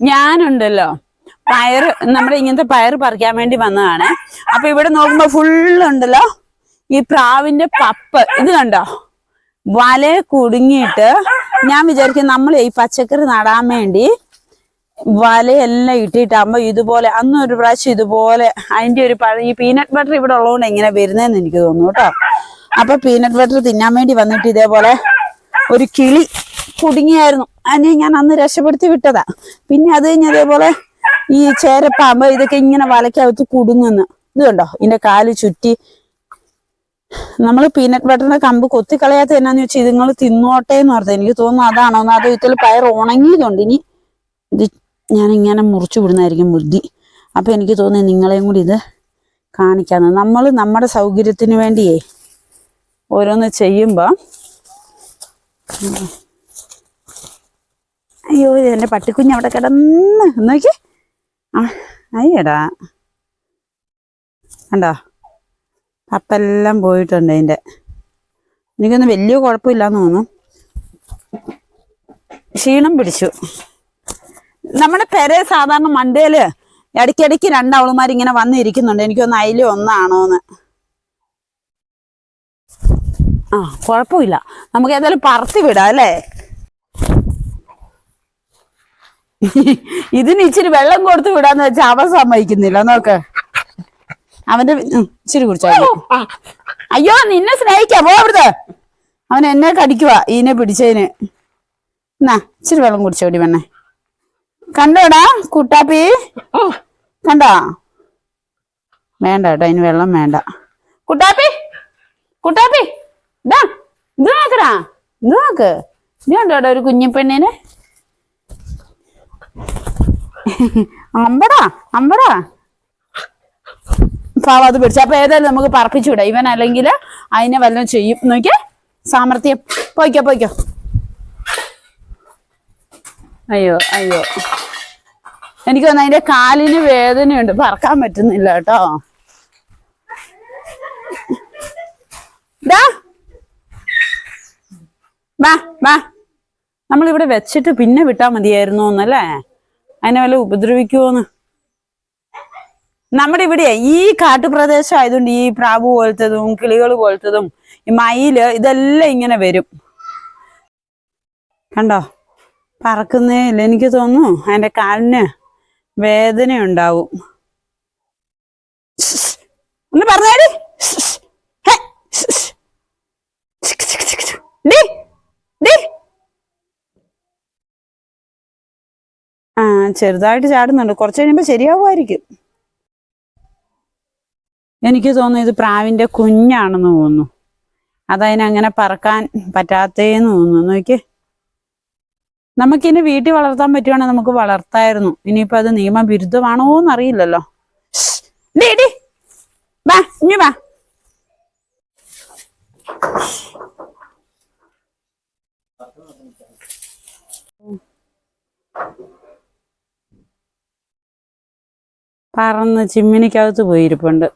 ഞാനുണ്ടല്ലോ. പയറ് നമ്മുടെ ഇങ്ങനത്തെ പയറ് പറിക്കാൻ വേണ്ടി വന്നതാണ്. അപ്പൊ ഇവിടെ നോക്കുമ്പോ ഫുള്ള് ഉണ്ടല്ലോ ഈ പ്രാവിന്റെ പപ്പ്. ഇത് കണ്ടോ? വല കുടുങ്ങിയിട്ട് ഞാൻ വിചാരിക്കും നമ്മൾ ഈ പച്ചക്കറി നടാൻ വേണ്ടി വലയെല്ലാം ഇട്ടിട്ടാകുമ്പോ ഇതുപോലെ അന്ന് ഒരു പ്രാവശ്യം ഇതുപോലെ അതിന്റെ ഒരു പഴ ഈ പീനട്ട് ബട്ടർ ഇവിടെ ഉള്ളതുകൊണ്ട് എങ്ങനെ വരുന്നതെന്ന് എനിക്ക് തോന്നുന്നു കേട്ടോ. അപ്പൊ പീനട്ട് ബട്ടർ തിന്നാൻ വേണ്ടി വന്നിട്ട് ഇതേപോലെ ഒരു കിളി കുടുങ്ങിയായിരുന്നു. അതിനെ ഞാൻ അന്ന് രക്ഷപ്പെടുത്തി വിട്ടതാ. പിന്നെ അത് കഴിഞ്ഞ് അതേപോലെ ഈ ചേരപ്പാമ്പ് ഇതൊക്കെ ഇങ്ങനെ വലക്കകത്ത് കുടുങ്ങുന്നു. ഇത് കണ്ടോ? ഇതിന്റെ കാൽ ചുറ്റി. നമ്മൾ പീനട്ട് ബട്ടറിന്റെ കമ്പ് കൊത്തിക്കളയാത്ത എന്നാന്ന് വെച്ചാൽ ഇതുങ്ങൾ തിന്നോട്ടെ എന്ന് പറഞ്ഞത് എനിക്ക് തോന്നുന്നു അതാണോ അതോ ഇതിൽ പയർ ഉണങ്ങിയതുണ്ട് ഇനി. ഇത് ഞാൻ ഇങ്ങനെ മുറിച്ചു വിടുന്നതായിരിക്കും ബുദ്ധി. അപ്പൊ എനിക്ക് തോന്നി നിങ്ങളെയും കൂടി ഇത് കാണിക്കാന്ന്. നമ്മൾ നമ്മുടെ സൗകര്യത്തിന് വേണ്ടിയേ ഓരോന്ന് ചെയ്യുമ്പോ അയ്യോ എന്റെ പട്ടിക്കുഞ്ഞ് അവിടെ കിടന്ന്. നോക്കി ആ അയ്യടാ. കണ്ടോ? പപ്പെല്ലാം പോയിട്ടുണ്ട് അതിന്റെ എനിക്കൊന്നും വലിയ കുഴപ്പമില്ലാന്ന് തോന്നുന്നു. ക്ഷീണം പിടിച്ചു. നമ്മുടെ പെര സാധാരണ മണ്ടേൽ ഇടയ്ക്കിടയ്ക്ക് രണ്ടവളുമാർ ഇങ്ങനെ വന്നിരിക്കുന്നുണ്ട് എനിക്കൊന്ന് അതിൽ ഒന്നാണോന്ന്. ആ കുഴപ്പമില്ല. നമുക്ക് ഏതായാലും പറത്തി വിടാം അല്ലേ? ഇതിന് ഇച്ചിരി വെള്ളം കൊടുത്ത് വിടാന്ന് വെച്ചാൽ അവൻ സമ്മതിക്കുന്നില്ല. നോക്ക്. അവന്റെ ഇച്ചിരി കുടിച്ചോ. അയ്യോ നിന്നെ സ്നേഹിക്കാം. പോ അവിടുത്തെ അവൻ എന്നെ കടിക്കുവാ ഈനെ പിടിച്ചതിന്. എന്നാ ഇച്ചിരി വെള്ളം കുടിച്ചോടി പെണ്ണെ. കണ്ടോടാ കുട്ടാപ്പി? കണ്ടോ? വേണ്ട കേട്ടോ അതിന് വെള്ളം വേണ്ട. കുട്ടാപ്പി? കുട്ടാപ്പി? ഇതാ ഇത് നോക്കടാ. ഇത് നോക്ക്. ഇനി കണ്ടോടാ ഒരു കുഞ്ഞിപ്പെണ്ണിനെ? അമ്പടാ അമ്പടാ പാവ അത് പിടിച്ചു. അപ്പൊ ഏതായാലും നമുക്ക് പറപ്പിച്ചു വിടാം ഇവൻ അല്ലെങ്കിൽ അതിനെ വല്ലതും ചെയ്യും. നോക്കിയേ? സാമർത്ഥ്യം പോയിക്കോ പോയിക്കോ. അയ്യോ അയ്യോ. എനിക്ക് തോന്നുന്നു അതിന്റെ കാലിന് വേദനയുണ്ട്. പറക്കാൻ പറ്റുന്നില്ല കേട്ടോ. നമ്മളിവിടെ വെച്ചിട്ട് പിന്നെ വിട്ടാ മതിയായിരുന്നു എന്നല്ലേ? അതിനെ വല്ല ഉപദ്രവിക്കുമോന്ന് നമ്മുടെ ഇവിടെ ഈ കാട്ടുപ്രദേശം ആയതുകൊണ്ട് ഈ പ്രാവു പോലത്തതും കിളികൾ പോലത്തതും ഈ മയിൽ ഇതെല്ലാം ഇങ്ങനെ വരും. കണ്ടോ? പറക്കുന്നേ ഇല്ല എനിക്ക് തോന്നുന്നു അതിന്റെ കാലിന് വേദന ഉണ്ടാവും ഒന്ന് പറഞ്ഞാടി ആ ചെറുതായിട്ട് ചാടുന്നുണ്ട്. കുറച്ച് കഴിയുമ്പോൾ ശരിയാവുമായിരിക്കും. എനിക്ക് തോന്നുന്നു ഇത് പ്രാവിന്റെ കുഞ്ഞാണെന്ന് തോന്നുന്നു. അതതിനങ്ങനെ പറക്കാൻ പറ്റാത്തേന്ന് തോന്നുന്നു. നോക്കി നമുക്കിനി വീട്ടിൽ വളർത്താൻ പറ്റുവാണെങ്കിൽ നമുക്ക് വളർത്തായിരുന്നു. ഇനിയിപ്പോൾ അത് നിയമവിരുദ്ധമാണോ എന്നറിയില്ലല്ലോ. D, D. വാ ഇനി വാ പറന്ന് ചിമ്മിനിക്കകത്ത് പോയിരിപ്പുണ്ട്.